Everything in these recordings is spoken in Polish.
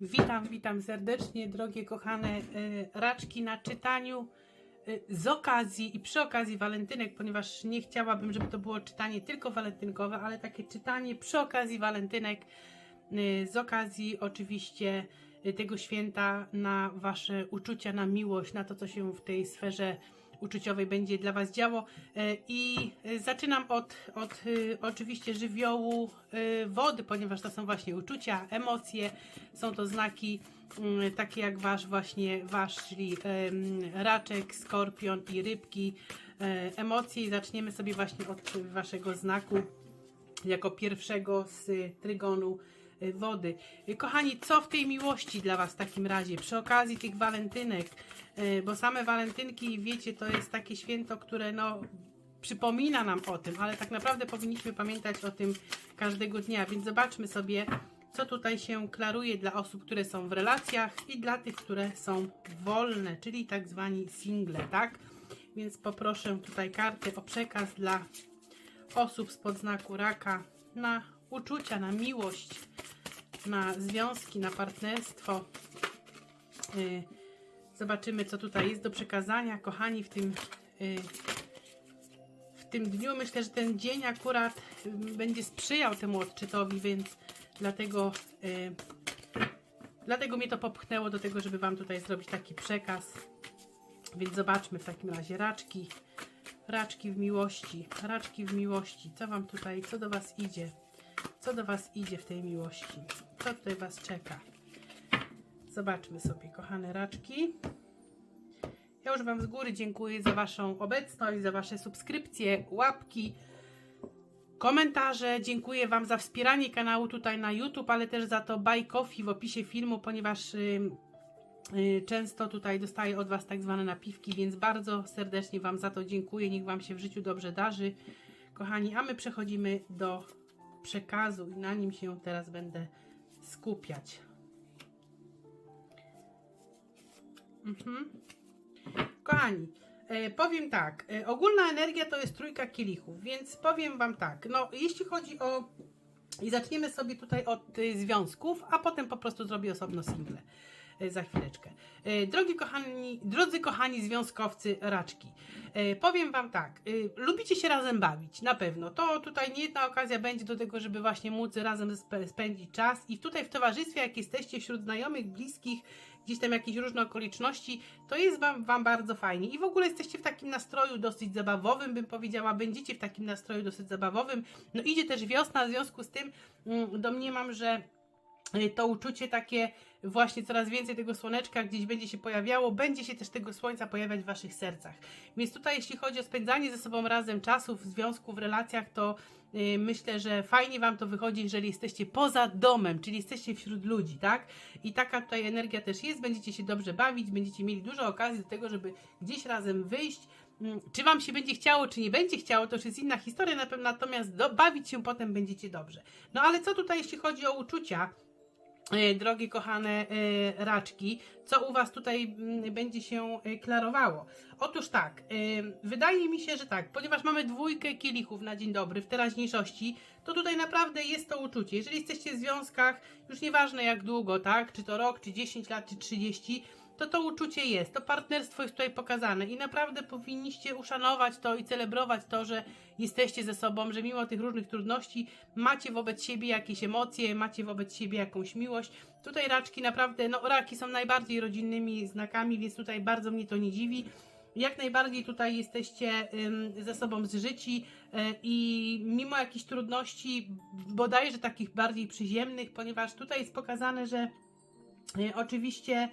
Witam, witam serdecznie, drogie kochane y, raczki na czytaniu y, z okazji i przy okazji walentynek, ponieważ nie chciałabym, żeby to było czytanie tylko walentynkowe, ale takie czytanie przy okazji walentynek, y, z okazji oczywiście tego święta na Wasze uczucia, na miłość, na to, co się w tej sferze uczuciowej będzie dla Was działo. E, I zaczynam od, od e, oczywiście żywiołu e, wody, ponieważ to są właśnie uczucia, emocje, są to znaki mm, takie jak Wasz właśnie, Wasz, czyli raczek, skorpion i rybki. Emocje i zaczniemy sobie właśnie od Waszego znaku jako pierwszego z trygonu wody. Y, Kochani, co w tej miłości dla Was w takim razie? Przy okazji tych walentynek, y, bo same walentynki, wiecie, to jest takie święto, które no przypomina nam o tym, ale tak naprawdę powinniśmy pamiętać o tym każdego dnia, więc zobaczmy sobie, co tutaj się klaruje dla osób, które są w relacjach i dla tych, które są wolne, czyli tak zwani single, tak? Więc poproszę tutaj karty o przekaz dla osób spod znaku raka na uczucia, na miłość, na związki, na partnerstwo. Y, Zobaczymy, co tutaj jest do przekazania. Kochani, w tym, y, w tym dniu myślę, że ten dzień akurat y, będzie sprzyjał temu odczytowi, więc dlatego, dlatego mnie to popchnęło do tego, żeby Wam tutaj zrobić taki przekaz. Więc zobaczmy w takim razie raczki. Raczki w miłości, raczki w miłości. Co wam tutaj, co do was idzie? Co do was idzie w tej miłości? Co tutaj was czeka? Zobaczmy sobie, kochane raczki. Ja już wam z góry dziękuję za waszą obecność, za wasze subskrypcje, łapki, komentarze. Dziękuję wam za wspieranie kanału tutaj na YouTube, ale też za to buy coffee w opisie filmu, ponieważ ym, Y, Często tutaj dostaję od Was tak zwane napiwki, więc bardzo serdecznie Wam za to dziękuję. Niech Wam się w życiu dobrze darzy, kochani. A my przechodzimy do przekazu i na nim się teraz będę skupiać. Mhm. Kochani, e, powiem tak. E, ogólna energia to jest trójka kielichów, więc powiem Wam tak. No, jeśli chodzi o. I zaczniemy sobie tutaj od y, związków, a potem po prostu zrobię osobno single za chwileczkę. E, Drogi kochani, drodzy kochani związkowcy raczki, e, powiem Wam tak, lubicie się razem bawić, na pewno. To tutaj nie jedna okazja będzie do tego, żeby właśnie móc razem spędzić czas i tutaj w towarzystwie, jak jesteście wśród znajomych, bliskich, gdzieś tam jakieś różne okoliczności, to jest wam, wam bardzo fajnie. I w ogóle jesteście w takim nastroju dosyć zabawowym, bym powiedziała, będziecie w takim nastroju dosyć zabawowym. No idzie też wiosna, w związku z tym mm, domniemam, że y, to uczucie takie właśnie coraz więcej tego słoneczka gdzieś będzie się pojawiało, będzie się też tego słońca pojawiać w waszych sercach. Więc tutaj jeśli chodzi o spędzanie ze sobą razem czasu w związku, w relacjach, to y, myślę, że fajnie wam to wychodzi, jeżeli jesteście poza domem, czyli jesteście wśród ludzi, tak? I taka tutaj energia też jest, będziecie się dobrze bawić, będziecie mieli dużo okazji do tego, żeby gdzieś razem wyjść. Mm, Czy wam się będzie chciało, czy nie będzie chciało, to już jest inna historia, natomiast do, bawić się potem będziecie dobrze. No ale co tutaj, jeśli chodzi o uczucia, e, drogie kochane e, raczki, co u Was tutaj mm, będzie się e, klarowało? Otóż tak, wydaje mi się, że tak, ponieważ mamy dwójkę kielichów na dzień dobry w teraźniejszości, to tutaj naprawdę jest to uczucie. Jeżeli jesteście w związkach, już nieważne jak długo, tak, czy to rok, czy 10 lat, czy 30, to to uczucie jest, to partnerstwo jest tutaj pokazane i naprawdę powinniście uszanować to i celebrować to, że jesteście ze sobą, że mimo tych różnych trudności macie wobec siebie jakieś emocje, macie wobec siebie jakąś miłość. Tutaj raczki naprawdę, no raki są najbardziej rodzinnymi znakami, więc tutaj bardzo mnie to nie dziwi. Jak najbardziej tutaj jesteście ze sobą zżyci y, i mimo jakichś trudności, bodajże takich bardziej przyziemnych, ponieważ tutaj jest pokazane, że y, oczywiście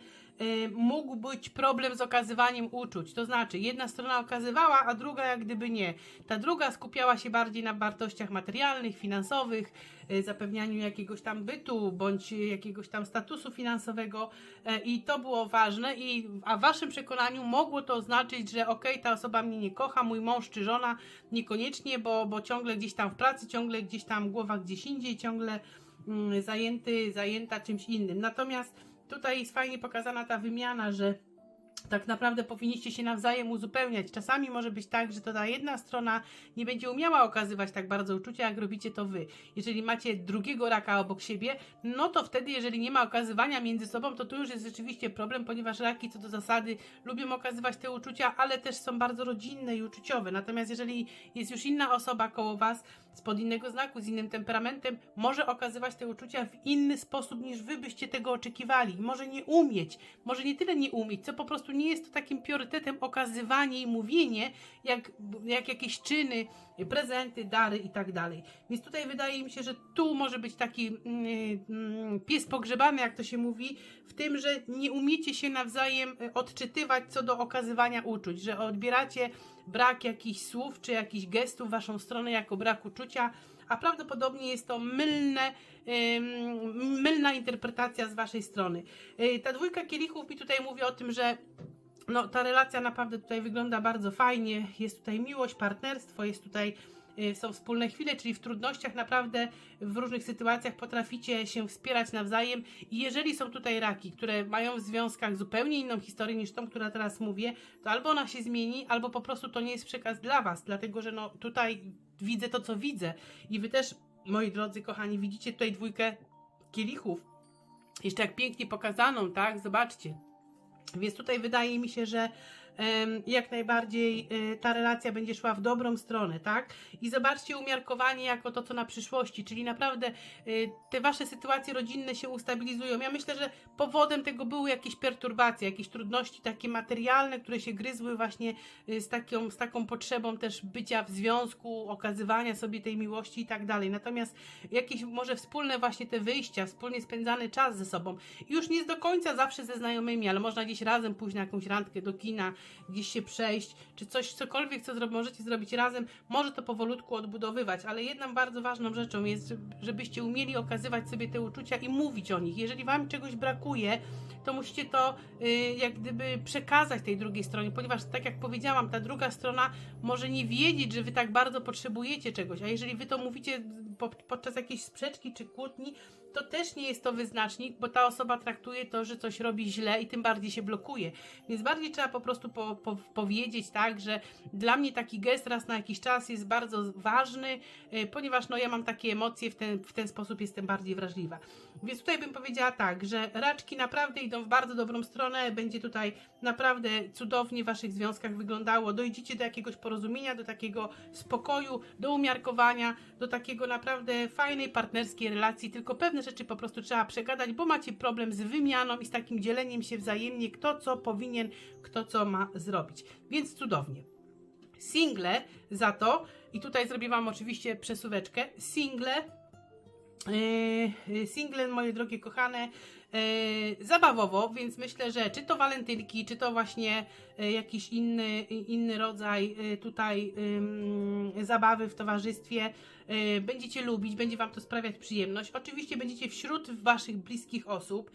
mógł być problem z okazywaniem uczuć. To znaczy, jedna strona okazywała, a druga jak gdyby nie. Ta druga skupiała się bardziej na wartościach materialnych, finansowych, y, zapewnianiu jakiegoś tam bytu bądź jakiegoś tam statusu finansowego y, i to było ważne. I, a w waszym przekonaniu mogło to oznaczyć, że okej, ta osoba mnie nie kocha, mój mąż czy żona niekoniecznie, bo, bo ciągle gdzieś tam w pracy, ciągle gdzieś tam głowa gdzieś indziej, ciągle mm, zajęty, zajęta czymś innym. Natomiast tutaj jest fajnie pokazana ta wymiana, że tak naprawdę powinniście się nawzajem uzupełniać. Czasami może być tak, że to ta jedna strona nie będzie umiała okazywać tak bardzo uczucia, jak robicie to wy. Jeżeli macie drugiego raka obok siebie, no to wtedy, jeżeli nie ma okazywania między sobą, to tu już jest rzeczywiście problem, ponieważ raki co do zasady lubią okazywać te uczucia, ale też są bardzo rodzinne i uczuciowe. Natomiast jeżeli jest już inna osoba koło was, spod innego znaku, z innym temperamentem, może okazywać te uczucia w inny sposób niż wy byście tego oczekiwali. Może nie umieć, może nie tyle nie umieć, co po prostu nie jest to takim priorytetem okazywanie i mówienie, jak, jak jakieś czyny, prezenty, dary i tak dalej. Więc tutaj wydaje mi się, że tu może być taki mm, mm, pies pogrzebany, jak to się mówi, w tym, że nie umiecie się nawzajem odczytywać co do okazywania uczuć, że odbieracie brak jakichś słów czy jakichś gestów w waszą stronę jako brak uczucia, a prawdopodobnie jest to mylne, mylna interpretacja z waszej strony. Yy, ta dwójka kielichów mi tutaj mówi o tym, że no, ta relacja naprawdę tutaj wygląda bardzo fajnie. Jest tutaj miłość, partnerstwo, jest tutaj y, są wspólne chwile, czyli w trudnościach naprawdę w różnych sytuacjach potraficie się wspierać nawzajem. I jeżeli są tutaj raki, które mają w związkach zupełnie inną historię niż tą, która teraz mówię, to albo ona się zmieni, albo po prostu to nie jest przekaz dla was, dlatego że no tutaj widzę to, co widzę. I wy też, moi drodzy kochani, widzicie tutaj dwójkę kielichów, jeszcze jak pięknie pokazaną, tak, zobaczcie, więc tutaj wydaje mi się, że jak najbardziej y, ta relacja będzie szła w dobrą stronę, tak? I zobaczcie umiarkowanie jako to, co na przyszłości, czyli naprawdę y, te wasze sytuacje rodzinne się ustabilizują. Ja myślę, że powodem tego były jakieś perturbacje, jakieś trudności takie materialne, które się gryzły właśnie y, z, taką, z taką potrzebą też bycia w związku, okazywania sobie tej miłości i tak dalej. Natomiast jakieś może wspólne właśnie te wyjścia, wspólnie spędzany czas ze sobą. Już nie do końca zawsze ze znajomymi, ale można gdzieś razem pójść na jakąś randkę do kina, gdzieś się przejść, czy coś, cokolwiek, co zro- możecie zrobić razem, może to powolutku odbudowywać, ale jedną bardzo ważną rzeczą jest, żeby- żebyście umieli okazywać sobie te uczucia i mówić o nich. Jeżeli wam czegoś brakuje, to musicie to y, jak gdyby przekazać tej drugiej stronie, ponieważ tak jak powiedziałam, ta druga strona może nie wiedzieć, że wy tak bardzo potrzebujecie czegoś, a jeżeli wy to mówicie po, podczas jakiejś sprzeczki czy kłótni, to też nie jest to wyznacznik, bo ta osoba traktuje to, że coś robi źle i tym bardziej się blokuje. Więc bardziej trzeba po prostu po, po, powiedzieć tak, że dla mnie taki gest raz na jakiś czas jest bardzo ważny, y, ponieważ no, ja mam takie emocje, w ten, w ten sposób jestem bardziej wrażliwa. Więc tutaj bym powiedziała tak, że raczki naprawdę idą w bardzo dobrą stronę, będzie tutaj naprawdę cudownie w waszych związkach wyglądało, dojdziecie do jakiegoś porozumienia, do takiego spokoju, do umiarkowania, do takiego naprawdę fajnej partnerskiej relacji, tylko pewne rzeczy po prostu trzeba przegadać, bo macie problem z wymianą i z takim dzieleniem się wzajemnie, kto co powinien, kto co ma zrobić. Więc cudownie. Single za to, i tutaj zrobię Wam oczywiście przesuweczkę, single Yy, single, moje drogie kochane, yy, zabawowo, więc myślę, że czy to walentynki, czy to właśnie yy, jakiś inny, inny rodzaj tutaj zabawy w towarzystwie, będziecie lubić, będzie Wam to sprawiać przyjemność. Oczywiście będziecie wśród Waszych bliskich osób.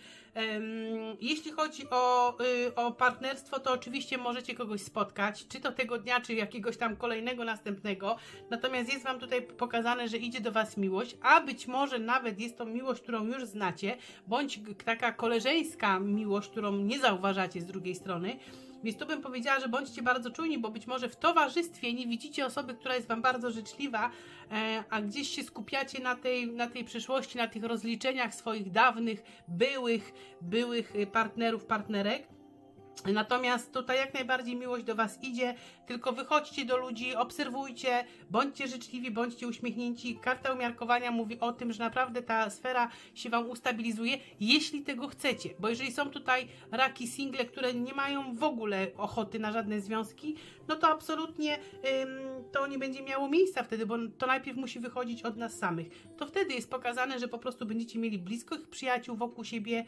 Jeśli chodzi o, yy, o partnerstwo, to oczywiście możecie kogoś spotkać, czy to tego dnia, czy jakiegoś tam kolejnego, następnego. Natomiast jest Wam tutaj pokazane, że idzie do Was miłość, a być może nawet jest to miłość, którą już znacie, bądź taka koleżeńska miłość, którą nie zauważacie z drugiej strony. Więc tu bym powiedziała, że bądźcie bardzo czujni, bo być może w towarzystwie nie widzicie osoby, która jest Wam bardzo życzliwa, e, a gdzieś się skupiacie na tej, na tej przyszłości, na tych rozliczeniach swoich dawnych, byłych, byłych y, partnerów, partnerek. Natomiast tutaj jak najbardziej miłość do Was idzie, tylko wychodźcie do ludzi, obserwujcie, bądźcie życzliwi, bądźcie uśmiechnięci. Karta umiarkowania mówi o tym, że naprawdę ta sfera się Wam ustabilizuje, jeśli tego chcecie. Bo jeżeli są tutaj raki single, które nie mają w ogóle ochoty na żadne związki, no to absolutnie ym, to nie będzie miało miejsca wtedy, bo to najpierw musi wychodzić od nas samych. To wtedy jest pokazane, że po prostu będziecie mieli bliskich przyjaciół wokół siebie,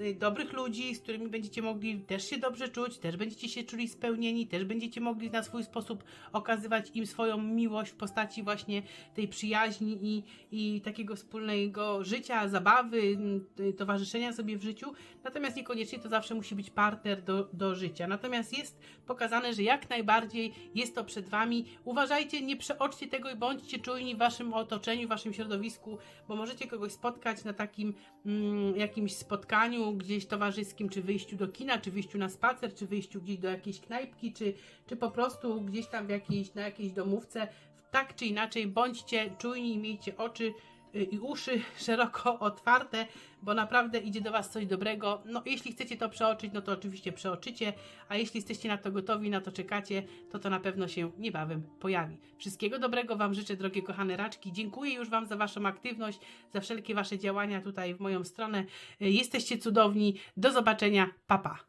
y, dobrych ludzi, z którymi będziecie mogli też się dobrze czuć, też będziecie się czuli spełnieni, też będziecie mogli na swój sposób okazywać im swoją miłość w postaci właśnie tej przyjaźni i, i takiego wspólnego życia, zabawy, y, towarzyszenia sobie w życiu. Natomiast niekoniecznie to zawsze musi być partner do, do życia. Natomiast jest pokazane, że jak najbardziej jest to przed Wami. Uważajcie, nie przeoczcie tego i bądźcie czujni w Waszym otoczeniu, w Waszym środowisku, bo możecie kogoś spotkać na takim mm, jakimś spotkaniu gdzieś towarzyskim, czy wyjściu do kina, czy wyjściu na spacer, czy wyjściu gdzieś do jakiejś knajpki, czy, czy po prostu gdzieś tam w jakiejś, na jakiejś domówce. Tak czy inaczej, bądźcie czujni i miejcie oczy y, i uszy szeroko otwarte, bo naprawdę idzie do Was coś dobrego. No, jeśli chcecie to przeoczyć, no to oczywiście przeoczycie, a jeśli jesteście na to gotowi, na to czekacie, to to na pewno się niebawem pojawi. Wszystkiego dobrego Wam życzę, drogie kochane raczki. Dziękuję już Wam za Waszą aktywność, za wszelkie Wasze działania tutaj w moją stronę. Y, Jesteście cudowni. Do zobaczenia. Pa, pa.